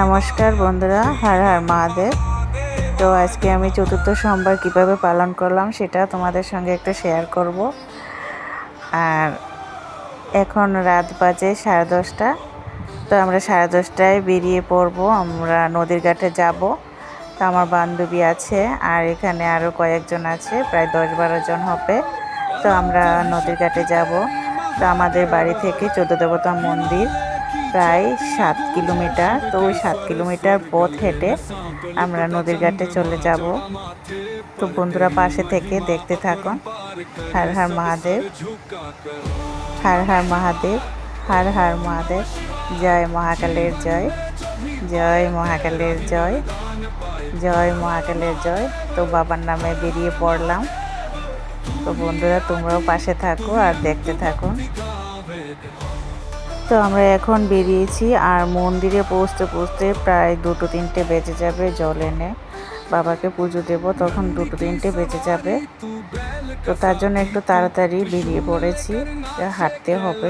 নমস্কার বন্ধুরা, হার হার মহাদেব। তো আজকে আমি চতুর্থ সোমবার কীভাবে পালন করলাম সেটা তোমাদের সঙ্গে একটু শেয়ার করব। আর এখন রাত বাজে সাড়ে দশটা। তো আমরা সাড়ে দশটায় বেরিয়ে পড়ব, আমরা নদীর ঘাটে যাব। তো আমার বান্ধবী আছে, আর এখানে আরও কয়েকজন আছে, প্রায় দশ বারো জন হবে। তো আমরা নদীর ঘাটে যাব। তো আমাদের বাড়ি থেকে চোদ্দ দেবতা মন্দির। প্রায় সাত কিলোমিটার। তো ওই সাত কিলোমিটার পথ হেঁটে আমরা নদীর ঘাটে চলে যাব। তো বন্ধুরা পাশে থেকে দেখতে থাকুন। হার হার মহাদেব। হার হার মহাদেব। হার হার মহাদেব। জয় মহাকালের জয়। জয় মহাকালের জয়। জয় মহাকালের জয়। তো বাবার নামে বেরিয়ে পড়লাম। তো বন্ধুরা তোমরাও পাশে থাকো আর দেখতে থাকো তো আমরা এখন বেরিয়েছি আর মন্দিরে পৌঁছতে পৌঁছতে প্রায় দুটো তিনটে বেজে যাবে জল এনে বাবাকে পুজো দেব তখন দুটো তিনটে বেজে যাবে তো তার জন্য একটু তাড়াতাড়ি বেরিয়ে পড়েছি হাঁটতে হবে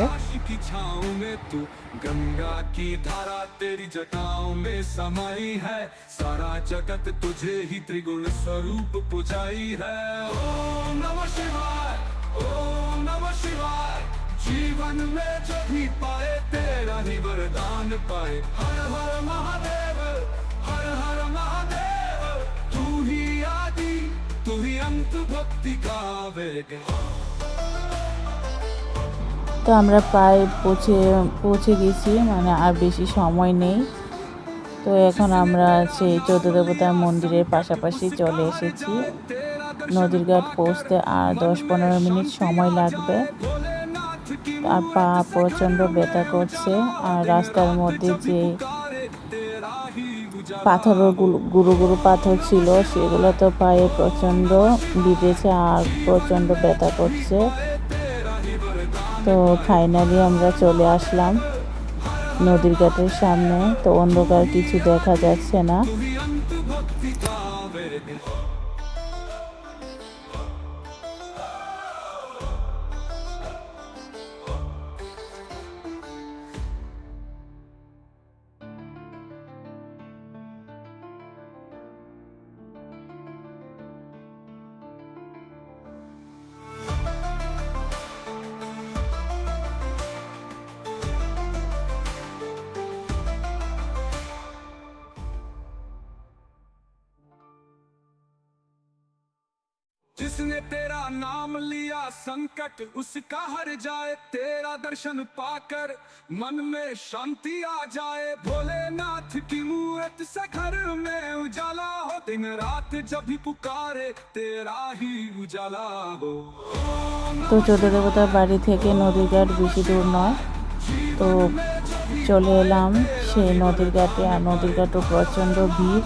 गंगा की धारा तेरी जटाओं में समाई है सारा जगत तुझे ही त्रिगुण स्वरूप पुजाई है ओम नमः शिवाय ओम नमः शिवाय जीवन में जो भी पाए तेरा ही वरदान पाए हर हर महादेव हर हर महादेव तू ही आदि तू ही अंत भक्ति का वेग তো আমরা প্রায় পৌঁছে পৌঁছে গেছি মানে আর বেশি সময় নেই তো এখন আমরা সেই চৌদ্দ দেবতার মন্দিরের পাশাপাশি চলে এসেছি নদীর ঘাট পৌঁছতে আর দশ পনেরো মিনিট সময় লাগবে আর পা প্রচণ্ড ব্যথা করছে আর রাস্তার মধ্যে যে পাথর গুরু গুরু পাথর ছিল, সেগুলো তো পায়ে প্রচণ্ড বিঁধেছে আর প্রচণ্ড ব্যথা করছে। তো ফাইনালি আমরা চলে আসলাম নদীর ঘাটের সামনে। তো অন্ধকার কিছু দেখা যাচ্ছে না। जिसने तेरा नाम लिया संकट उसका हर जाए तेरा दर्शन पाकर मन में शांति आ जाए भोलेनाथ की मूर्त से घर में उजाला हो दिन रात जब भी पुकारे तेरा ही उजाला हो তো চোদ্দ দেবতার বাড়ি থেকে নদীর ঘাট বেশি দূর নয় তো চলে এলাম সেই নদীর ঘাটে আর নদীর ঘাটও প্রচণ্ড ভিড়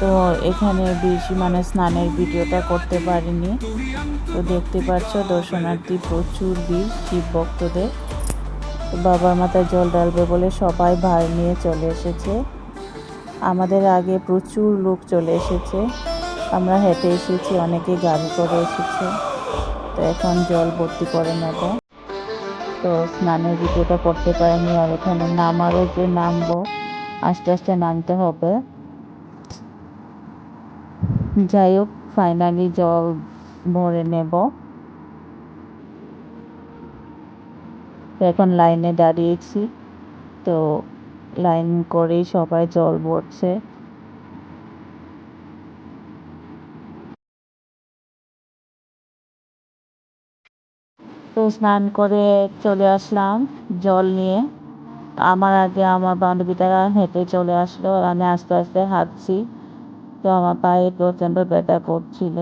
তো এখানে বেশি মানে স্নানের ভিডিওটা করতে পারিনি। তো দেখতে পাচ্ছ দর্শনার্থী প্রচুর ভিড় শিব ভক্তদের। বাবার মাথায় জল ডালবে বলে সবাই ভার নিয়ে চলে এসেছে। আমাদের আগে প্রচুর লোক চলে এসেছে। আমরা হেঁটে এসেছি, অনেকে গাড়ি করে এসেছে। তো এখন জল ভর্তি করে নেব। তো স্নানের ভিডিওটা করতে পারিনি আর এখানে নামারও যে নামবো, আস্তে আস্তে নামতে হবে। যাই হোক ফাইনালি জল ভরে নেব। এখন লাইনে দাঁড়িয়েছি। তো লাইন করেই সবাই জল ভরছে। তো স্নান করে চলে আসলাম জল নিয়ে। আমার আগে আমার বান্ধবীটারা হেঁটে চলে আসলো, আমি আস্তে আস্তে হাঁটছি। তো আমার পায়ে প্রচণ্ড ব্যথা করছিল।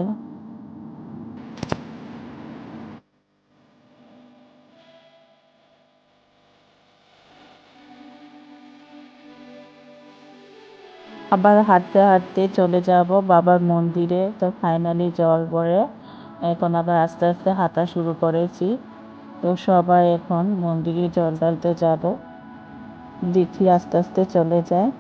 আবার হাঁটতে হাঁটতে চলে যাব বাবার মন্দিরে। তো ফাইনালি জল ভরে এখন আবার আস্তে আস্তে হাঁটা শুরু করেছি। তো সবাই এখন মন্দিরে জল ঢালতে যাব। দেখি আস্তে আস্তে চলে যায়।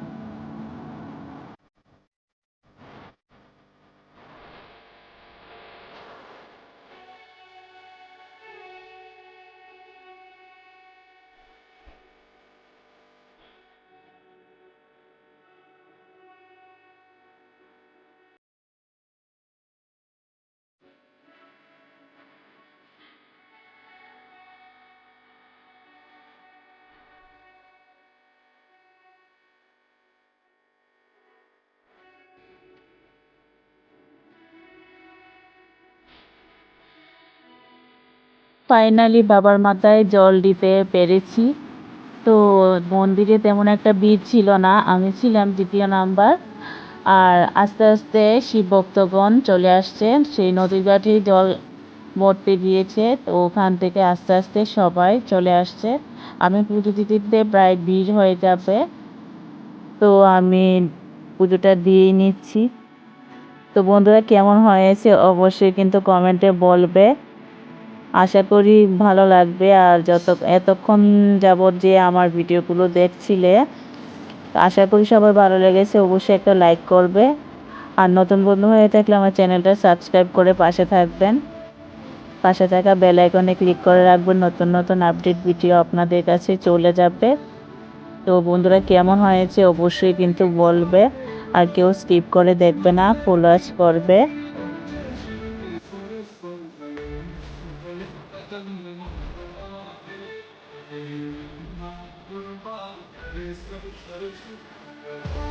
ফাইনালি বাবার মাথায় জল দিতে পেরেছি। তো মন্দিরে তেমন একটা ভিড় ছিল না, আমি ছিলাম দ্বিতীয় নাম্বার। আর আস্তে আস্তে শিব ভক্তগণ চলে আসছেন, সেই নদীর ঘাটে জল ভরতে দিয়েছে তো ওখান থেকে আস্তে আস্তে সবাই চলে আসছে। আমি পুজো দিতে প্রায় ভিড় হয়ে যাবে, তো আমি পুজোটা দিয়ে নিচ্ছি। তো বন্ধুরা কেমন হয়েছে অবশ্যই কিন্তু কমেন্টে বলবে। আশা করি ভালো লাগবে। আর যত, এতক্ষণ যাবৎ যে আমার ভিডিওগুলো দেখছিলে, আশা করি সবাই ভালো লেগেছে। অবশ্যই একটা লাইক করবে। আর নতুন বন্ধু হয়ে থাকলে আমার চ্যানেলটা সাবস্ক্রাইব করে পাশে থাকবেন। পাশে থাকা বেল আইকনে ক্লিক করে রাখবেন। নতুন নতুন আপডেট ভিডিও আপনাদের কাছে চলে যাবে। তো বন্ধুরা, কেমন হয়েছে অবশ্যই কিন্তু বলবে। আর কেউ স্কিপ করে দেখবে না ফুল ওয়াচ করবে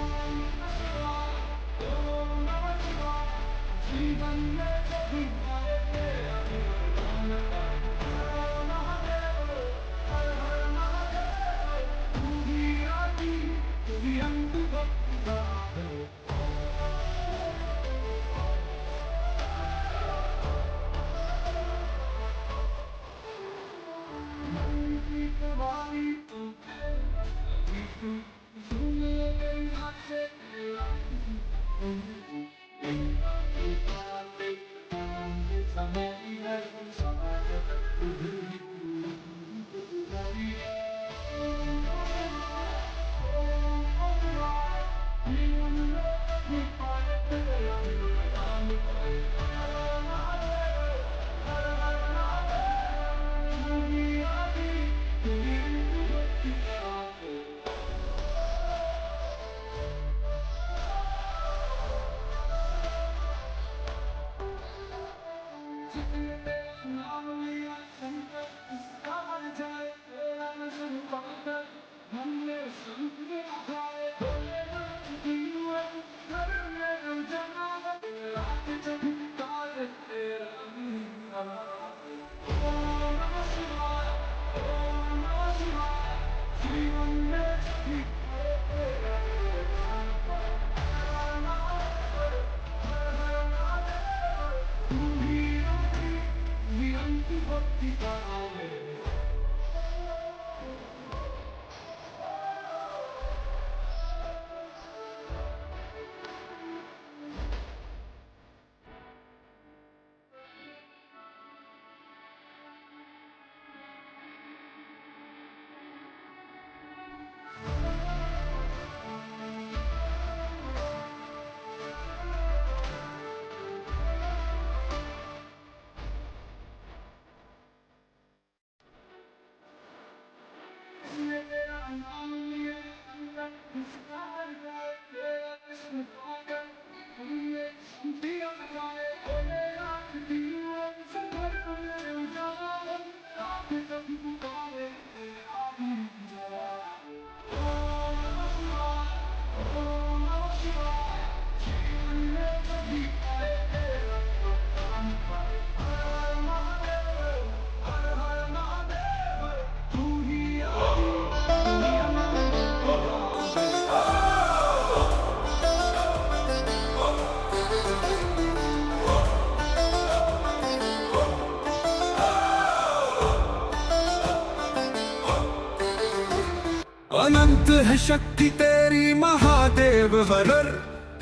अनंत है शक्ति तेरी महादेव हरर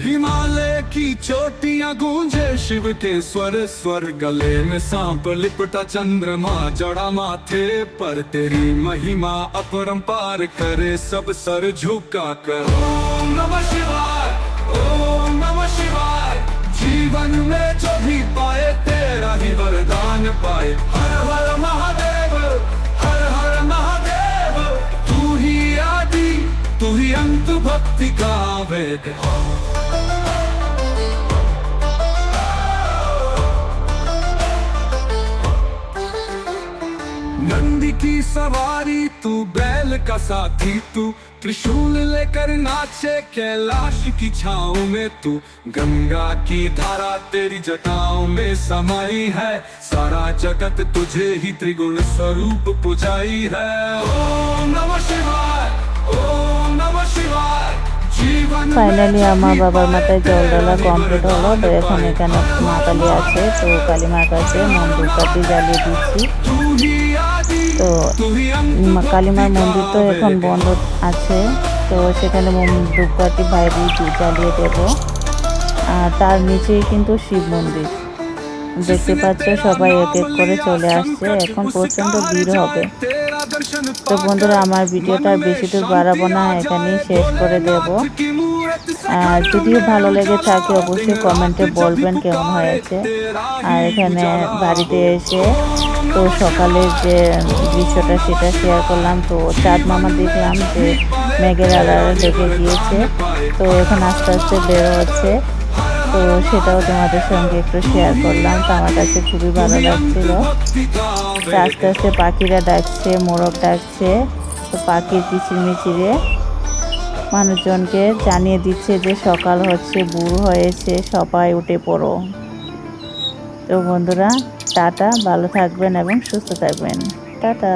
हिमालय की चोटियाँ गूंजे शिव के स्वर स्वर गले में सांप लिपटा चंद्रमा, जड़ा माथे पर तेरी महिमा अपरंपार करे, सब सर झुका कर। ओम नमः शिवाय, ओम नमः शिवाय, जीवन में जो भी पाए, तेरा ही वरदान पाए। हर हर महादेव नंदी की सवारी, तू बैल का साथी, तू त्रिशूल लेकर नाचे, कैलाश की छाओ में तू। गंगा की धारा तेरी जटाओं में समाई है। सारा जगत तुझे ही त्रिगुण स्वरूप पुजाई है। ओम नमः शिवाय, ओम ফাইনালি আমার বাবার মাথায় জল ডালা কমপ্লিট হলো, তো এখন এখানে মা কালী আছে, তো কালী কাছে কাছে মন্দিরটাকে জ্বালিয়ে দিচ্ছি। তো কালীমার মন্দির তো এখন বন্ধ আছে, তো সেখানে ধূপকাঠি বাইরে জ্বালিয়ে দেব। আর তার নিচেই কিন্তু শিব মন্দির। দেখতে পাচ্ছ সবাই এক এক করে চলে আসছে, এখন প্রচণ্ড ভিড় হবে। তো বন্ধুরা, আমার ভিডিওটা বেশি দূর বাড়াবো না, এখানেই শেষ করে দেবো। আর যদিও ভালো লেগে থাকে, অবশ্যই কমেন্টে বলবেন কেমন হয়েছে। আর এখানে বাড়িতে এসে তো সকালের যে দৃশ্যটা সেটা শেয়ার করলাম, তো চাঁদ মামা দেখলাম যে মেঘের আড়ালে লেগে গিয়েছে। তো এখন আস্তে আস্তে বের হচ্ছে তো সেটাও তোমাদের সঙ্গে একটু শেয়ার করলাম, তো আমার কাছে খুবই ভালো লাগছিল। আস্তে আস্তে পাখিরা ডাকছে, মোরগ ডাকছে, তো পাখির কিচিরমিচিরে মানুষজনকে জানিয়ে দিচ্ছে যে সকাল হচ্ছে ভুল হয়েছে, সবাই উঠে পড়ো। তো বন্ধুরা, টাটা, ভালো থাকবেন এবং সুস্থ থাকবেন। টাটা।